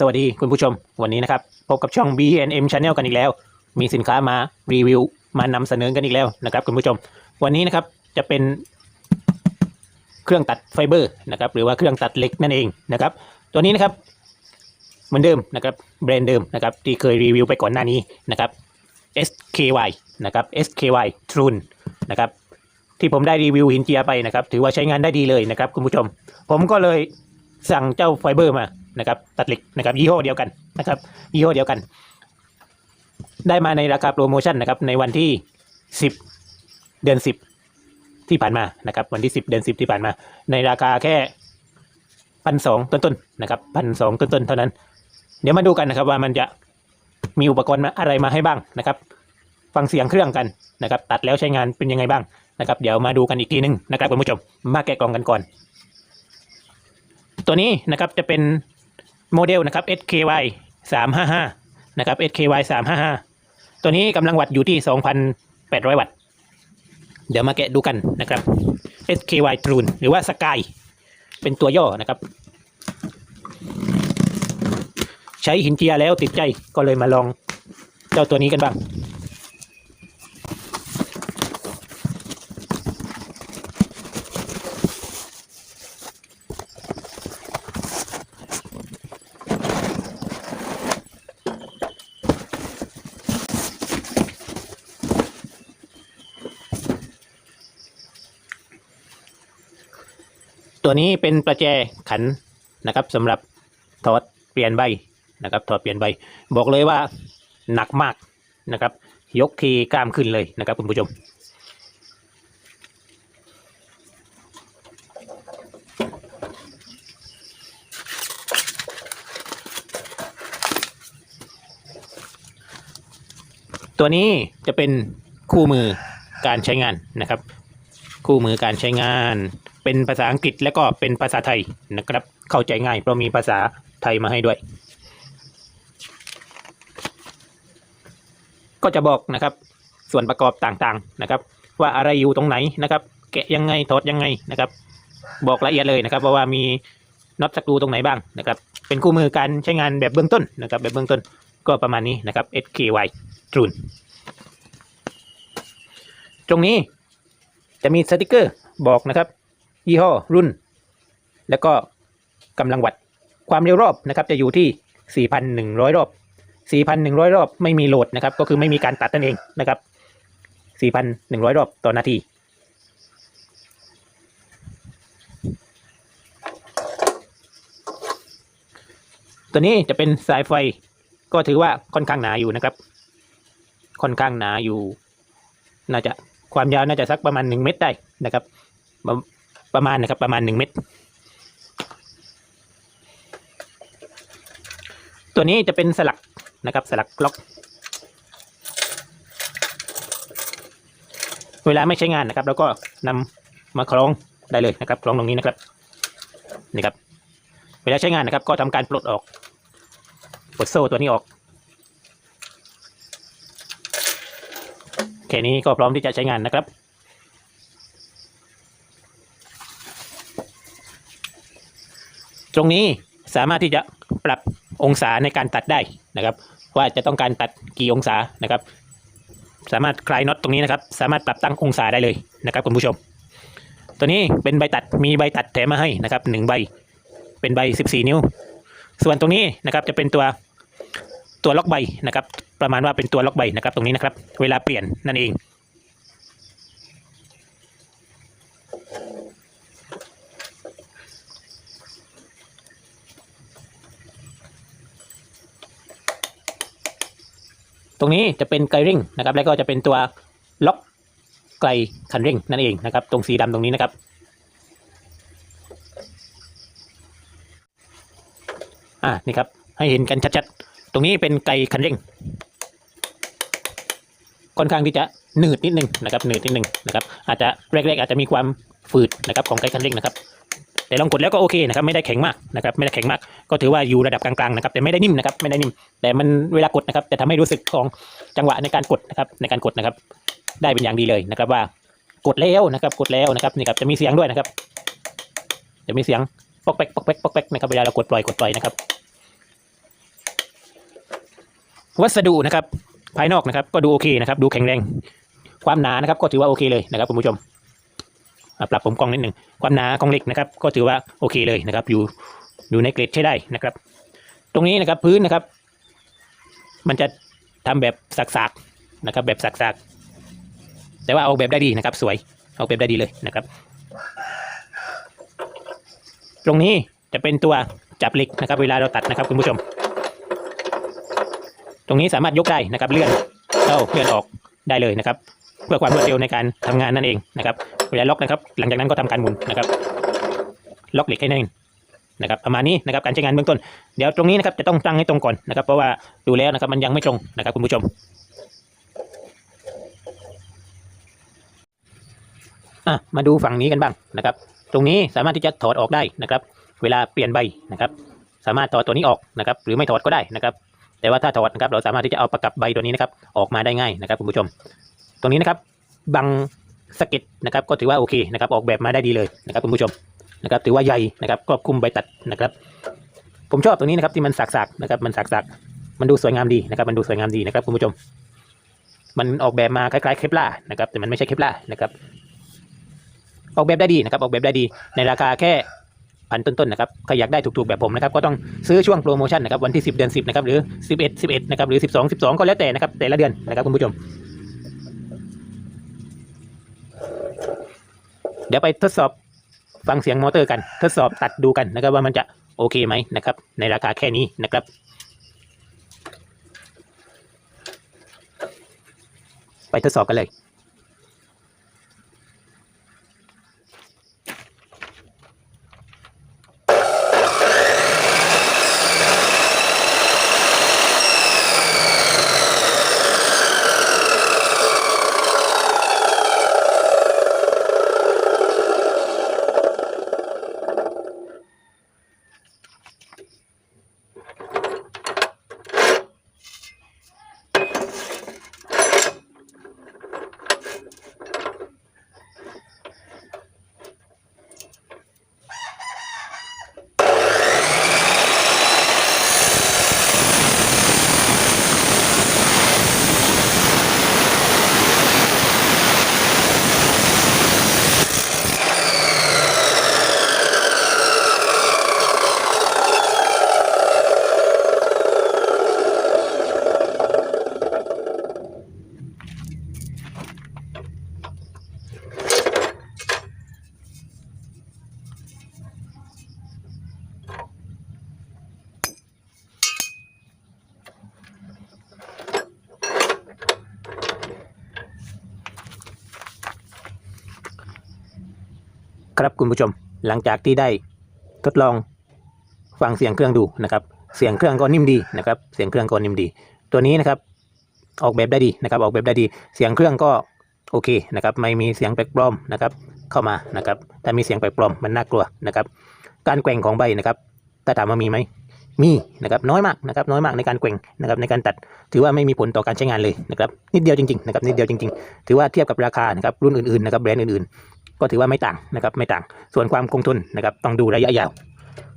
สวัสดีคุณผู้ชมวันนี้นะครับ พบกับช่อง BNM Channel กันอีกแล้ว มีสินค้ามารีวิว มานำเสนอกันอีกแล้วนะครับคุณผู้ชม วันนี้นะครับจะเป็นเครื่องตัดไฟเบอร์นะครับหรือว่าเครื่องตัดเหล็กนั่นเองนะครับ ตัวนี้นะครับเหมือนเดิมนะครับแบรนด์เดิมนะครับที่เคยรีวิวไปก่อนหน้านี้นะครับ SKY นะครับ SKY Trune นะครับที่ผมได้รีวิวหินเจียไปนะครับ ถือว่าใช้งานได้ดีเลยนะครับคุณผู้ชม ผมก็เลยสั่งเจ้าไฟเบอร์มา นะครับตัดเหล็กนะครับยี่ห้อเดียวกันนะครับยี่ห้อเดียวกัน ได้มาในราคาโปรโมชั่นนะครับในวันที่ 10 เดือน 10 ที่ผ่านมานะครับวันที่ 10 เดือน 10 ที่ผ่านมา ในราคาแค่พันสองต้นๆนะครับพันสองต้นๆเท่านั้น เดี๋ยวมาดูกันนะครับว่ามันจะมีอุปกรณ์มาอะไรมาให้บ้างนะครับ ฟังเสียงเครื่องกันนะครับ ตัดแล้วใช้งานเป็นยังไงบ้างนะครับ เดี๋ยวมาดูกันอีกทีหนึงนะครับคุณผู้ชมมาแกะกล่องกันก่อน ตัวนี้นะครับจะเป็น โมเดลนะครับ SKY 355 นะครับ SKY 355 ตัวนี้กำลังวัดอยู่ที่ 2,800 วัตต์ เดี๋ยวมาแกะดูกันนะครับ SKY Trune หรือว่า Sky เป็นตัวย่อนะครับ ใช้หินเจียแล้วติดใจก็เลยมาลองเจ้าตัวนี้กันบ้าง ตัวนี้เป็นประแจขันนะครับสำหรับถอดเปลี่ยนใบนะครับถอดเปลี่ยนใบ บอกเลยว่าหนักมากนะครับ ยกทีกล้ามขึ้นเลยนะครับคุณผู้ชมตัวนี้จะเป็นคู่มือการใช้งานนะครับ คู่มือการใช้งาน เป็นภาษาอังกฤษและก็เป็นภาษาไทยนะครับ เข้าใจง่ายเพราะมีภาษาไทยมาให้ด้วย ก็จะบอกนะครับ ส่วนประกอบต่างๆนะครับ ว่าอะไรอยู่ตรงไหนนะครับ แกะยังไงถอดยังไงนะครับ บอกละเอียดเลยนะครับ เพราะว่ามีน็อตสกรูตรงไหนบ้างนะครับ เป็นคู่มือการใช้งานแบบเบื้องต้นนะครับ แบบเบื้องต้นก็ประมาณนี้นะครับ SKY t r u n ตรงนี้จะมีสติกเกอร์บอกนะครับ ยี่ห้อรุ่น แล้วก็กำลังวัตต์ความเร็วรอบนะครับจะอยู่ที่ 4,100 รอบ 4,100 รอบไม่มีโหลดนะครับ ก็คือไม่มีการตัดนั่นเองนะครับ 4,100 รอบต่อนาที ตัวนี้จะเป็นสายไฟก็ถือว่าค่อนข้างหนาอยู่นะครับ ค่อนข้างหนาอยู่ น่าจะความยาวน่าจะสักประมาณหนึ่งเมตรได้นะครับ ประมาณนะครับ ประมาณหนึ่งเมตรตัวนี้จะเป็นสลักนะครับ สลักล็อก เวลาไม่ใช้งานนะครับ แล้วก็นำมาคล้องได้เลยนะครับคล้องตรงนี้นะครับนี่ครับ เวลาใช้งานนะครับ ก็ทำการปลดออกปลดโซ่ตัวนี้ออกแค่นี้ก็พร้อมที่จะใช้งานนะครับ ตรงนี้สามารถที่จะปรับองศาในการตัดได้นะครับ ว่าจะต้องการตัดกี่องศานะครับ สามารถคลายน็อตตรงนี้นะครับ สามารถปรับตั้งองศาได้เลยนะครับคุณผู้ชม ตัวนี้เป็นใบตัดมีใบตัดแถมมาให้นะครับหนึ่งใบ เป็นใบ 14 นิ้ว ส่วนตรงนี้นะครับจะเป็นตัวตัวล็อกใบนะครับ ประมาณว่าเป็นตัวล็อกใบนะครับ ตรงนี้นะครับ เวลาเปลี่ยนนั่นเอง ตรงนี้จะเป็นไกลเร่งนะครับ แล้วก็จะเป็นตัวล็อกไกลคันเร่งนั่นเองนะครับ ตรงสีดำตรงนี้นะครับอ่านี่ครับให้เห็นกันชัดๆ ตรงนี้เป็นไกลคันเร่ง ค่อนข้างที่จะหนืดนิดนึงนะครับหนืดนิดนึงนะครับ อาจจะแรกๆอาจจะมีความฝืดนะครับของไกลคันเร่งนะครับ แต่ลองกดแล้วก็โอเคนะครับไม่ได้แข็งมากนะครับไม่ได้แข็งมาก ก็ถือว่าอยู่ระดับกลางๆนะครับแต่ไม่ได้นิ่มนะครับไม่ได้นิ่ม แต่มันเวลากดนะครับจะทำให้รู้สึกของจังหวะในการกดนะครับในการกดนะครับ ได้เป็นอย่างดีเลยนะครับว่ากดแล้วนะครับกดแล้วนะครับนี่ครับจะมีเสียงด้วยนะครับ จะมีเสียงปอกแป๊กปอกแป๊กปอกแป๊กนะครับเวลาเรากดปล่อยกดปล่อยนะครับ วัสดุนะครับ ภายนอกนะครับ ก็ดูโอเคนะครับ ดูแข็งแรง ความหนานะครับ ก็ถือว่าโอเคเลยนะครับคุณผู้ชม ปรับผมกล้องนิดหนึ่งความหนาของเหล็กนะครับ ก็ถือว่าโอเคเลยนะครับ อยู่อยู่ในเกรดใช้ได้นะครับ ตรงนี้นะครับพื้นนะครับ มันจะทำแบบสักๆนะครับ แบบสักๆแต่ว่าออกแบบได้ดีนะครับ สวยออกแบบได้ดีเลยนะครับ ตรงนี้จะเป็นตัวจับเหล็กนะครับ เวลาเราตัดนะครับคุณผู้ชม ตรงนี้สามารถยกได้นะครับ เลื่อนเข้าเลื่อนออกได้เลยนะครับ เพื่อความรวดเร็วในการทำงานนั่นเองนะครับเวลาล็อกนะครับ หลังจากนั้นก็ทำการหมุนนะครับล็อกเหล็กให้แน่นนะครับประมาณนี้นะครับการใช้งานเบื้องต้นเดี๋ยวตรงนี้นะครับจะต้องตั้งให้ตรงก่อนนะครับ เพราะว่าดูแล้วนะครับมันยังไม่ตรงนะครับคุณผู้ชมอะมาดูฝั่งนี้กันบ้างนะครับ ตรงนี้สามารถที่จะถอดออกได้นะครับ เวลาเปลี่ยนใบนะครับ สามารถถอดตัวนี้ออกนะครับ หรือไม่ถอดก็ได้นะครับ แต่ว่าถ้าถอดนะครับเราสามารถที่จะเอาประกับใบตัวนี้นะครับออกมาได้ง่ายนะครับคุณผู้ชม ตรงนี้นะครับบังสเก็ตนะครับก็ถือว่าโอเคนะครับออกแบบมาได้ดีเลยนะครับคุณผู้ชมนะครับถือว่าใหญ่นะครับครอบคลุมใบตัดนะครับ ผมชอบตรงนี้นะครับที่มันสักๆนะครับมันสักๆมันดูสวยงามดีนะครับมันดูสวยงามดีนะครับคุณผู้ชม มันออกแบบมาคล้ายๆเคปลานะครับแต่มันไม่ใช่เคปลานะครับออกแบบได้ดีนะครับออกแบบได้ดีในราคาแค่พันต้นๆนะครับใครอยากได้ถูกๆแบบผมนะครับก็ต้องซื้อช่วงโปรโมชั่นนะครับวันที่ 10 เดือน 10 นะครับหรือ 11 11 นะครับหรือ 12 12 ก็แล้วแต่นะครับแต่ละเดือนนะครับคุณผู้ชม เดี๋ยวไปทดสอบฟังเสียงมอเตอร์กัน ทดสอบตัดดูกันนะครับว่ามันจะโอเคไหมนะครับ ในราคาแค่นี้นะครับไปทดสอบกันเลย ครับคุณผู้ชมหลังจากที่ได้ทดลองฟังเสียงเครื่องดูนะครับ เสียงเครื่องก็นิ่มดีนะครับ เสียงเครื่องก็นิ่มดี ตัวนี้นะครับออกแบบได้ดีนะครับ ออกแบบได้ดี เสียงเครื่องก็โอเคนะครับ ไม่มีเสียงแปลกปลอมนะครับ เข้ามานะครับถ้ามีเสียงแปลกปลอมมันน่ากลัวนะครับ การแกว่งของใบนะครับถ้าถามว่ามีไหมมีนะครับน้อยมากนะครับ น้อยมากในการแกว่งนะครับในการตัด ถือว่าไม่มีผลต่อการใช้งานเลยนะครับนิดเดียวจริงๆนะครับนิดเดียวจริง ๆ ถือว่าเทียบกับราคานะครับรุ่นอื่นๆนะครับแบรนด์อื่นๆ ก็ถือว่าไม่ต่างนะครับไม่ต่าง ส่วนความคงทนนะครับต้องดูระยะยาว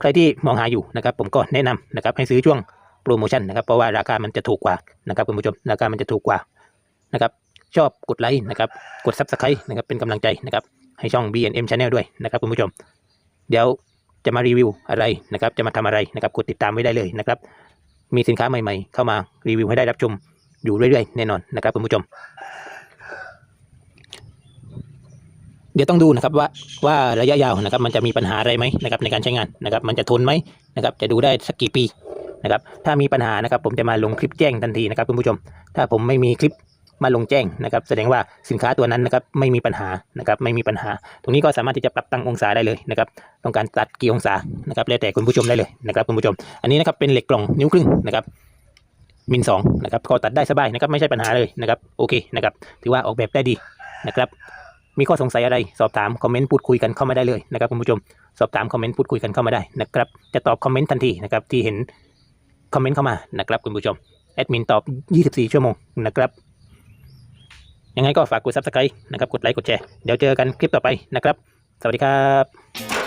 ใครที่มองหาอยู่นะครับผมก็แนะนำนะครับให้ซื้อช่วงโปรโมชั่นนะครับเพราะว่าราคามันจะถูกกว่านะครับคุณผู้ชมราคามันจะถูกกว่านะครับชอบกดไลค์นะครับกด subscribe นะครับเป็นกำลังใจนะครับให้ช่อง BNM Channel ด้วยนะครับคุณผู้ชม เดี๋ยวจะมารีวิวอะไรนะครับจะมาทำอะไรนะครับกดติดตามไว้ได้เลยนะครับมีสินค้าใหม่ๆ เข้ามารีวิวให้ได้รับชมอยู่เรื่อยๆแน่นอนนะครับคุณผู้ชม เดี๋ยวต้องดูนะครับว่าว่าระยะยาวนะครับมันจะมีปัญหาอะไรไหมนะครับในการใช้งานนะครับมันจะทนไหมนะครับจะดูได้สักกี่ปีนะครับถ้ามีปัญหานะครับผมจะมาลงคลิปแจ้งทันทีนะครับคุณผู้ชม ถ้าผมไม่มีคลิปมาลงแจ้งนะครับ แสดงว่าสินค้าตัวนั้นนะครับไม่มีปัญหานะครับไม่มีปัญหา ตรงนี้ก็สามารถที่จะปรับตั้งองศาได้เลยนะครับต้องการตัดกี่องศานะครับแล้วแต่คุณผู้ชมได้เลยนะครับคุณผู้ชม อันนี้นะครับเป็นเหล็กกล่องนิ้วครึ่งนะครับมินสองนะครับก็ตัดได้สบายนะครับไม่ใช่ปัญหาเลยนะครับโอเคนะครับถือว่าออกแบบได้ดีนะครับ มีข้อสงสัยอะไรสอบถามคอมเมนต์พูดคุยกันเข้ามาได้เลยนะครับคุณผู้ชมสอบถามคอมเมนต์พูดคุยกันเข้ามาได้นะครับจะตอบคอมเมนต์ทันทีนะครับที่เห็นคอมเมนต์เข้ามานะครับคุณผู้ชมแอดมินตอบ 24 ชั่วโมงนะครับยังไงก็ฝากกดซับสไครต์นะครับกดไลค์กดแชร์เดี๋ยวเจอกันคลิปต่อไปนะครับ สวัสดีครับ